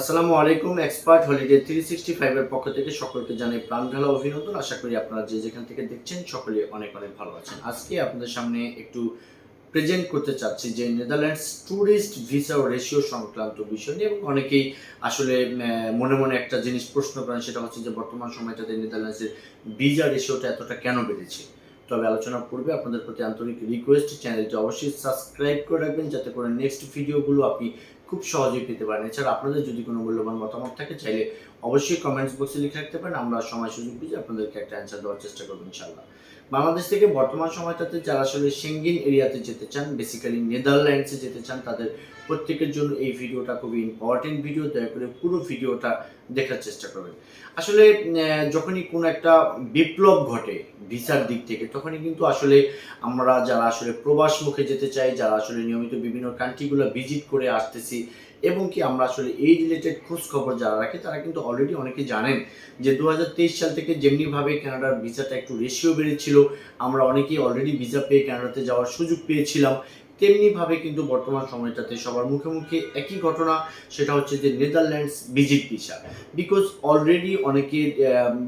আসসালামু আলাইকুম expert holiday three sixty ফাইভের পক্ষ থেকে সকলকে জানাই প্রাণ ঢালা অভিনন্দন। আশা করি আপনারা যে যেখান থেকে দেখছেন সকলে অনেক অনেক ভালো আছেন। আজকে আপনাদের সামনে একটু প্রেজেন্ট করতে চাচ্ছি যে নেদারল্যান্ডস ট্যুরিস্ট ভিসা ও রেশিও সংক্রান্ত বিষয় নিয়ে এবং অনেকেই আসলে মনে মনে একটা জিনিস প্রশ্ন করেন, সেটা হচ্ছে যে বর্তমান সময়টাতে নেদারল্যান্ডসের ভিসা রেশিওটা এতটা কেন বেড়েছে? তবে আলোচনা পূর্বে আপনাদের প্রতি আন্তরিক রিকোয়েস্ট চ্যানেলটি অবশ্যই সাবস্ক্রাইব করে রাখবেন, যাতে করে নেক্সট ভিডিওগুলো আপনি খুব সহজেই পেতে পারেন। এছাড়া আপনাদের যদি কোনো মূল্যবান মতামত থাকে, চাইলে অবশ্যই কমেন্টস বক্সে লিখে রাখতে পারেন। আমরা সময় সুযোগ বুঝে আপনাদেরকে একটা অ্যান্সার দেওয়ার চেষ্টা করব ইনশাল্লাহ বাংলাদেশ থেকে বর্তমান সময়টাতে যারা আসলে সেঙ্গিন এরিয়াতে যেতে চান বেসিক্যালি নেদারল্যান্ডসে যেতে চান, তাদের প্রত্যেকের জন্য এই ভিডিওটা খুবই ইম্পর্টেন্ট ভিডিও দয়া করে পুরো ভিডিওটা দেখার চেষ্টা করবেন। আসলে যখনই কোনো একটা বিপ্লব ঘটে ভিসার দিক থেকে, তখনই কিন্তু আসলে আমরা যারা আসলে প্রবাস মুখে যেতে চাই, যারা আসলে নিয়মিত বিভিন্ন কান্ট্রিগুলো ভিজিট করে আসতেছি, এবং কি আমরা আসলে এই রিলেটেড খোঁজ খবর যারা রাখি, তারা কিন্তু অলরেডি অনেকে জানেন যে দু হাজার তেইশ সাল থেকে যেমনিভাবে কানাডার ভিসাটা একটু রেশিও বেড়েছিল, আমরা অনেকেই অলরেডি ভিসা পেয়ে কানাডাতে যাওয়ার সুযোগ পেয়েছিলাম তেমনিভাবে কিন্তু বর্তমান সময়টাতে সবার মুখে মুখে একই ঘটনা, সেটা হচ্ছে যে Netherlands visit visa because already অনেকে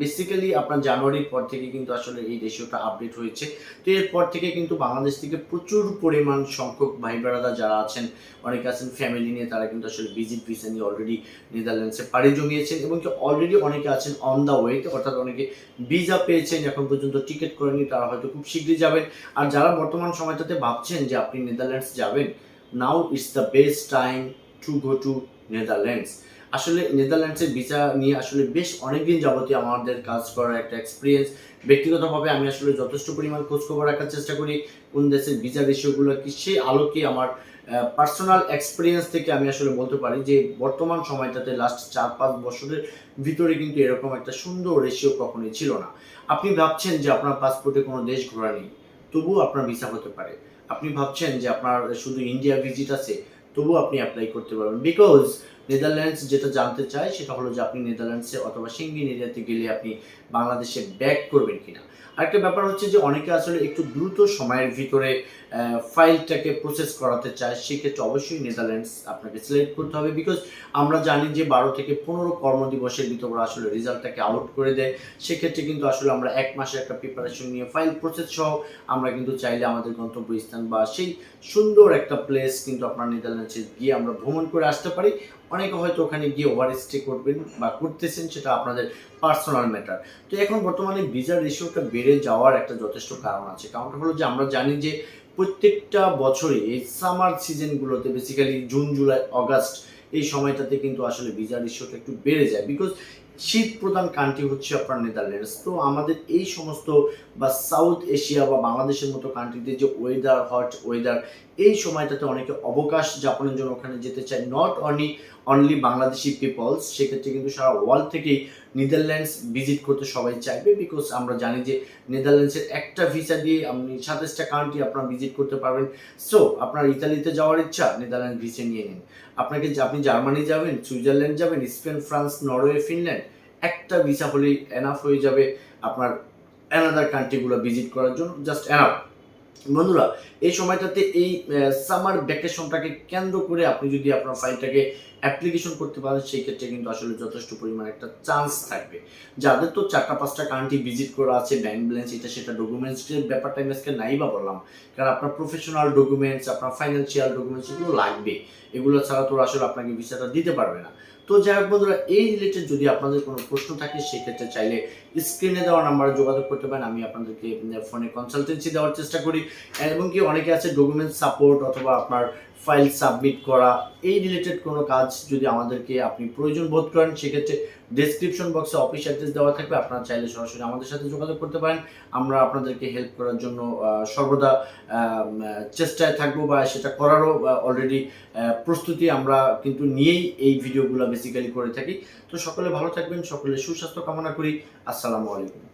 বেসিক্যালি আপনার জানুয়ারির পর থেকে কিন্তু আসলে এই রেশিওটা আপডেট হয়েছে। তো এরপর থেকে কিন্তু বাংলাদেশ থেকে প্রচুর পরিমাণ সংখ্যক ভাই বেড়াদা যারা আছেন, অনেকে আছেন ফ্যামিলি নিয়ে, তারা কিন্তু আসলে ভিজিট ভিসা নিয়ে অলরেডি নেদারল্যান্ডসে পাড়ি জমিয়েছেন এবং কি অলরেডি অনেকে আছেন অন দ্য ওয়েতে অর্থাৎ অনেকে ভিসা পেয়েছেন, এখন পর্যন্ত টিকিট করেনি তারা হয়তো খুব শীঘ্রই যাবেন। আর যারা বর্তমান সময়টাতে ভাবছেন যে আপনি নেদারল্যান্ডস যাবেন, now it's the best time to go to Netherlands. আসলে নেদারল্যান্ডসের ভিসা নিয়ে আসলে বেশ অনেকদিন যাবতীয় আমাদের কাজ করার একটা এক্সপিরিয়েন্স ব্যক্তিগতভাবে আমি আসলে যথেষ্ট পরিমাণ খোঁজখবর রাখার চেষ্টা করি, কোন দেশের ভিসা রেশিওগুলো কি সেই আলোকে আমার পার্সোনাল এক্সপিরিয়েন্স থেকে আমি আসলে বলতে পারি যে, বর্তমান সময়টাতে লাস্ট চার পাঁচ বছরের ভিতরে কিন্তু এরকম একটা সুন্দর রেশিও কখনোই ছিল না। আপনি ভাবছেন যে আপনার পাসপোর্টে কোনো দেশ ঘোরা নেই। তবুও আপনার ভিসা হতে পারে। আপনি ভাবছেন যে আপনার শুধু ইন্ডিয়া ভিজিট আছে, তবুও আপনি অ্যাপ্লাই করতে পারবেন। বিকজ নেদারল্যান্ডস যেটা জানতে চায় সেটা হলো যে আপনি নেদারল্যান্ডসে অথবা সিঙ্গিন এরিয়াতে গেলে আপনি বাংলাদেশে ব্যাক করবেন কিনা। আরেকটা ব্যাপার হচ্ছে যে অনেকে আসলে একটু দ্রুত সময়ের ভিতরে ফাইলটাকে প্রসেস করাতে চায়, সেক্ষেত্রে অবশ্যই নেদারল্যান্ডস আপনাকে সিলেক্ট করতে হবে বিকজ আমরা জানি যে বারো থেকে পনেরো কর্মদিবসের ভিতরে আসলে রেজাল্টটাকে আউট করে দেয়। সেক্ষেত্রে কিন্তু আসলে আমরা এক মাসের একটা প্রিপারেশন নিয়ে ফাইল প্রসেস সহ আমরা কিন্তু চাইলে আমাদের গন্তব্যস্থান বা সেই সুন্দর একটা প্লেস কিন্তু আপনার নেদারল্যান্ডসে গিয়ে আমরা ভ্রমণ করে আসতে পারি। অনেকে হয়তো ওখানে গিয়ে ওভার স্টে করবেন বা করতেছেন, সেটা আপনাদের পার্সোনাল ম্যাটার তো এখন বর্তমানে ভিসার রেশিওটা বেড়ে যাওয়ার একটা যথেষ্ট কারণ আছে। কারণটা হলো যে আমরা জানি যে প্রত্যেকটা বছরে এই সামার সিজনগুলোতে বেসিক্যালি জুন জুলাই অগাস্ট এই সময়টাতে কিন্তু আসলে ভিজা রেশিওটা একটু বেড়ে যায়। বিকজ শীত প্রধান কান্ট্রি হচ্ছে আপনার নেদারল্যান্ডস তো আমাদের এই সমস্ত বা সাউথ এশিয়া বা বাংলাদেশের মতো কান্ট্রিতে যে ওয়েদার হট ওয়েদার এই সময়টাতে অনেকে অবকাশ যাপনের জন্য ওখানে যেতে চায়। Not only only Bangladeshi peoples সেক্ষেত্রে কিন্তু সারা ওয়ার্ল্ড থেকেই নেদারল্যান্ডস ভিজিট করতে সবাই চাইবে বিকজ আমরা জানি যে নেদারল্যান্ডসের একটা ভিসা দিয়ে আপনি সাতাশটা কান্ট্রি আপনারা ভিজিট করতে পারবেন। সো আপনার ইতালিতে যাওয়ার ইচ্ছা নেদারল্যান্ড ভিসা নিয়ে নিন। আপনাকে আপনি জার্মানি যাবেন সুইজারল্যান্ড যাবেন স্পেন ফ্রান্স নরওয়ে ফিনল্যান্ড একটা ভিসা হলেই এনাফ হয়ে যাবে আপনার অ্যানাদার কান্ট্রিগুলো ভিজিট করার জন্য জাস্ট এনাফ বন্ধুরা, এই সময়টাতে এই সামার ভ্যাকেশনটাকে কেন্দ্র করে আপনি যদি আপনার ফাইলটাকে অ্যাপ্লিকেশন করতে পারেন, সেই ক্ষেত্রে কিন্তু আসলে যথেষ্ট পরিমাণ একটা চান্স থাকবে। যাদের তো চারটা, পাঁচটা কান্ট্রি ভিজিট করা আছে ব্যাংক ব্যালেন্স এটা সেটা ডকুমেন্টসের ব্যাপারটা আমি আজকে নাই বা বললাম, কারণ আপনার প্রফেশনাল ডকুমেন্টস আপনার ফাইন্যান্সিয়াল ডকুমেন্টস এগুলো লাগবে। এগুলো ছাড়া তো আসলে আপনাকে ভিসাটা দিতে পারবে না। তো যাই হোক বন্ধুরা, এই রিলেটেড যদি আপনাদের কোনো প্রশ্ন থাকে, সেক্ষেত্রে চাইলে স্ক্রিনে দেওয়া নাম্বারে যোগাযোগ করতে পারেন। আমি আপনাদেরকে ফোনে কনসালটেন্সি দেওয়ার চেষ্টা করি। এবং কি অনেকে আছে ডকুমেন্ট সাপোর্ট অথবা আপনার ফাইল সাবমিট করা। এই রিলেটেড কোনো কাজ যদি আমাদেরকে আপনি প্রয়োজন বোধ করেন, সেক্ষেত্রে ডেসক্রিপশন বক্সে অফিস অ্যাড্রেস দেওয়া থাকবে। আপনারা চাইলে সরাসরি আমাদের সাথে যোগাযোগ করতে পারেন। আমরা আপনাদেরকে হেল্প করার জন্য সর্বদা চেষ্টায় থাকব বা সেটা করারও অলরেডি প্রস্তুতি আমরা কিন্তু নিয়েই এই ভিডিওগুলো বেসিক্যালি করে থাকি। তো সকলে ভালো থাকবেন, সকলে সুস্বাস্থ্য কামনা করি। আসসালামু আলাইকুম।